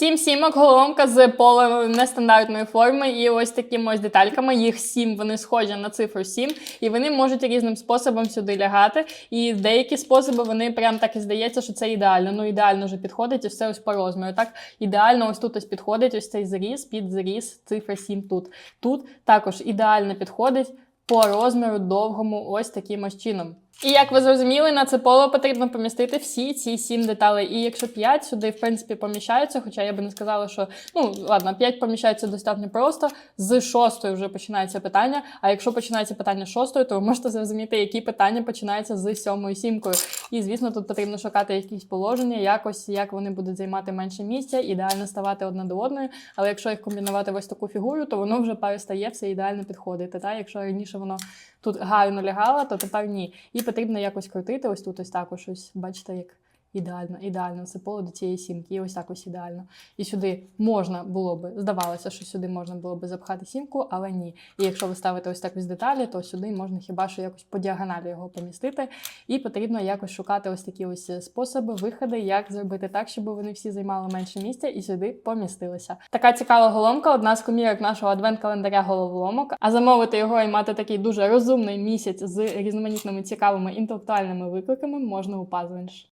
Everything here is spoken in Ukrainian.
Сім сімок головоломка з полем нестандартної форми, і ось такими ось детальками. Їх сім, вони схожі на цифру 7, і вони можуть різним способом сюди лягати. І деякі способи вони прям так і здається, що це ідеально. Ну ідеально вже підходить, і все ось по розміру. Так ідеально ось тут ось підходить ось цей зріз під зріз, цифра 7 тут. Тут також ідеально підходить по розміру довгому, ось таким ось чином. І як ви зрозуміли, на це поло потрібно помістити всі ці сім деталей. І якщо п'ять сюди, в принципі, поміщаються, хоча я би не сказала, що ну ладно, п'ять поміщається достатньо просто. З шостої вже починається питання. А якщо починається питання шостої, то ви можете зрозуміти, які питання починаються з сьомою сімкою. І звісно, тут потрібно шукати якісь положення, якось як вони будуть займати менше місця, ідеально ставати одна до одної. Але якщо їх комбінувати в ось таку фігуру, то воно вже перестає все ідеально підходити. Та якщо раніше воно тут гарно лягало, то тепер ні. І потрібно якось крутити. Ось тут ось також ось, бачите, як ідеально, ідеально це поле до цієї сімки. І ось так ось ідеально. І сюди можна було би, здавалося, що сюди можна було би запхати сімку, але ні. І якщо ви ставите ось так ось деталі, то сюди можна хіба що якось по діагоналі його помістити. І потрібно якось шукати ось такі ось способи, виходи, як зробити так, щоб вони всі займали менше місця і сюди помістилися. Така цікава голомка, одна з комірок нашого адвент-календаря головоломок. А замовити його і мати такий дуже розумний місяць з різноманітними цікавими інтелектуальними викликами можна у Puzzlinch.